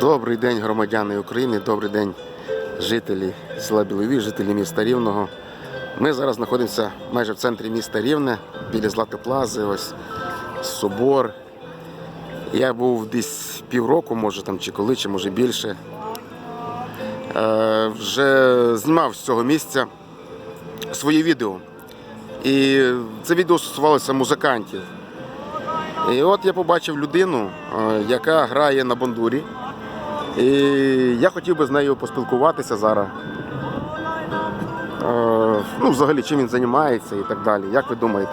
Добрий день, громадяни України, добрий день, жителі села Білові, жителі міста Рівного. Ми зараз знаходимося майже в центрі міста Рівне, біля Златоплази, ось собор. Я був десь півроку, може там чи коли, чи може більше. Е, вже знімав з цього місця своє відео. І це відео стосувалося музикантів. І от я побачив людину, е, яка грає на бандурі. І я хотів би з нею поспілкуватися зараз. Е, ну, взагалі, чим він займається і так далі. Як ви думаєте?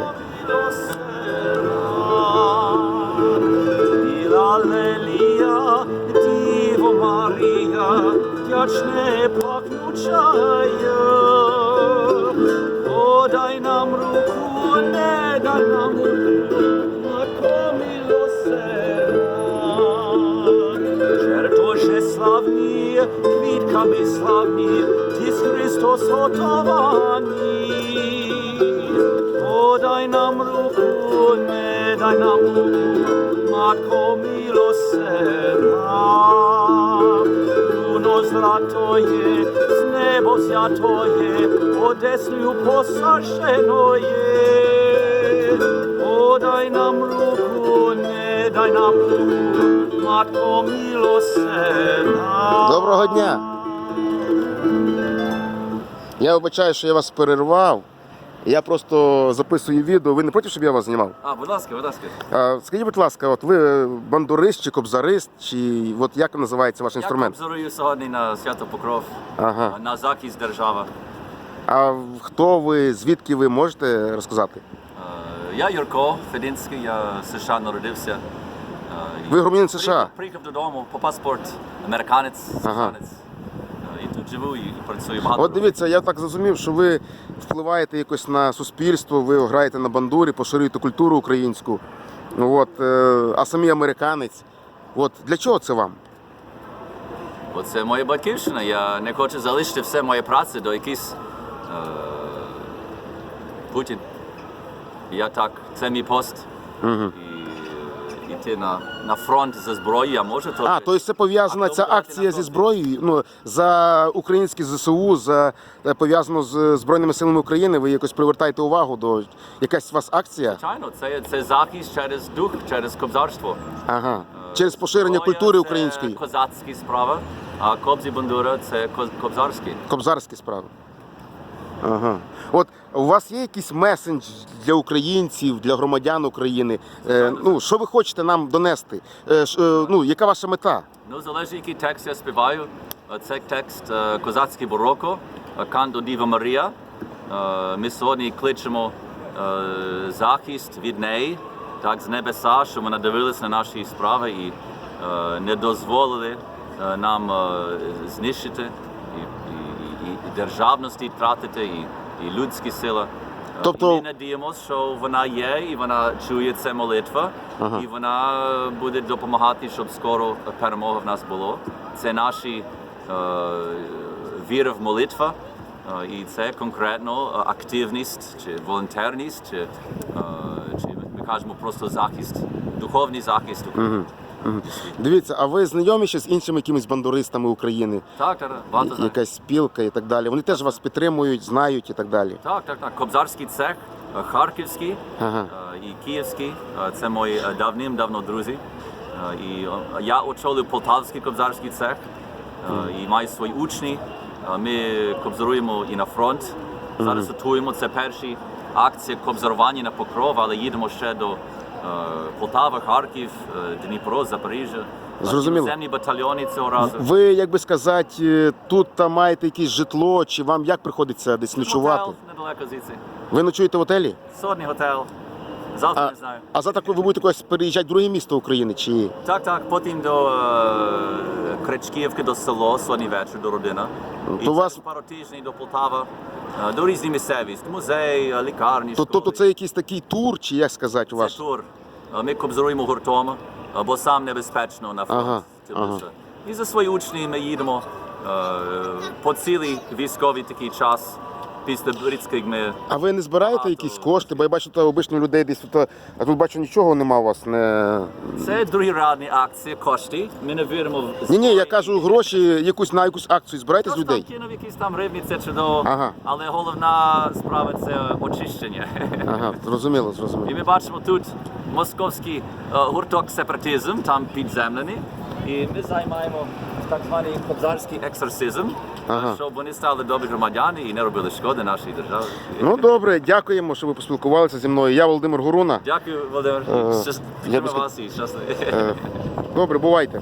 Вдячне плакнучая. Подай нам руку, не дай нам руку, славні, квітками славні, Ті з Христос готовані. Подай нам руку, не дай нам руку, Матко милосердна. Руно златоє, з небо взятоє, одесню посаженоє. Подай нам руку, не дай нам руку, Матко милосердна. Доброго дня! Я вибачаю, що я вас перервав. Я просто записую відео. Ви не проти, щоб я вас знімав? А, будь ласка, будь ласка. А, скажіть, будь ласка, от ви бандурист чи кобзарист, чи от як називається ваш інструмент? Я кобзарую сьогодні на свято Покров, Ага. на захист держави. А хто ви, звідки ви можете розказати? Е, Я Юрко Фединський, я США народився. Е, Ви громадянин США? приїхав- додому по паспорт, американець, Ага. США. І тут живу і працюю багато. От дивіться, я так зрозумів, що ви впливаєте якось на суспільство, ви граєте на бандурі, поширюєте культуру українську. Ну, От, е, а самі американець. От для чого це вам? Бо це моя батьківщина. Я не хочу залишити все моє праці до якийсь е, Путін. Я так, це мій пост. Угу. І йти на, на фронт за зброєю, я можу то. А, тобто це пов'язана ця акція зі зброєю. Ну за українські ЗСУ, за е, пов'язано з Збройними силами України. Ви якось привертаєте увагу до якась у вас акція? Звичайно, це, це захист через дух, через кобзарство. Ага. Через поширення Зброя культури Це української, козацькі справи, а кобзі бандура це кобзарські. кобзарські справи. Ага. От у вас є якийсь месендж для українців, для громадян України? Е, ну, що ви хочете нам донести? Е, ш- е, ну, яка ваша мета? Ну, залежить, який текст я співаю. Е, Це текст е, козацький бароко, е, Діва Марія. Ми сьогодні кличемо захист від неї, так, з небеса, щоб вона дивилась на наші справи і не дозволили нам знищити і, і, державності тратити, і, і людські сили. Е, Тобто- Ми надіємося, що вона є, і вона чує це молитва, Ага. і вона буде допомагати, щоб скоро перемога в нас було. Це наші е, віра в молитва, е, і це конкретно е, активність чи волонтерність, чи, чи ми кажемо просто захист, духовний захист України. Дивіться, а ви знайомі ще з іншими якимись бандуристами України? Так, так, так, багато знаю. Якась спілка і так далі. Вони теж вас підтримують, знають і так далі. Так, так, так. Кобзарський цех, е, харківський Ага. е, і київський. Е, Це мої е, давним-давно друзі. Е, І е, я очолив полтавський кобзарський цех е, і маю свої учні. Е, Ми кобзаруємо і на фронт. Зараз готуємо. Це перші акції кобзарування на покров, але їдемо ще до Полтава, Харків, е, Дніпро, Запоріжжя. Зрозуміло. Іноземні батальйони цього разу. Ви, як би сказати, е, тут там маєте якесь житло, чи вам як приходиться десь ночувати? Готел недалеко звідси. Ви ночуєте в готелі? Сьогодні готел. Завтра А, не знаю. а завтра ви будете когось переїжджати в друге місто України? Чи Так, так, потім до е, Кречківки, до село, сьогодні вечір, до родини. І вас- через пару тижнів до Полтава, е, до різні місцевість, музей, лікарні, то, тобто це якийсь такий тур, чи як сказати у Це тур. Ми кобзоруємо гуртом, бо сам небезпечно на фронт. Ага, ага. І за свої учні ми їдемо по цілий військовий такий час. Після бритських ми А ви не збираєте Багато. якісь кошти? Бо я бачу, то обично людей десь тут, а тут бачу нічого нема у вас. Не... Це другорядні акції, кошти. Ми не віримо в Ні, ні, я кажу гроші, якусь на якусь акцію збираєте з Хтось людей. там кинув якісь там гривні, це чудово. Ага. Але головна справа це очищення. Ага, зрозуміло, І зрозуміло. ми бачимо тут московський е, гурток сепаратизм, там підземлений. І ми займаємо так званий кобзарський ексорсизм, Ага. щоб вони стали добрі громадяни і не робили шкоди нашій державі. Ну добре, дякуємо, що ви поспілкувалися зі мною. Я Володимир Горуна. Дякую, Володимир. Е, Щас- я вас і щасливі. Е, Добре, бувайте.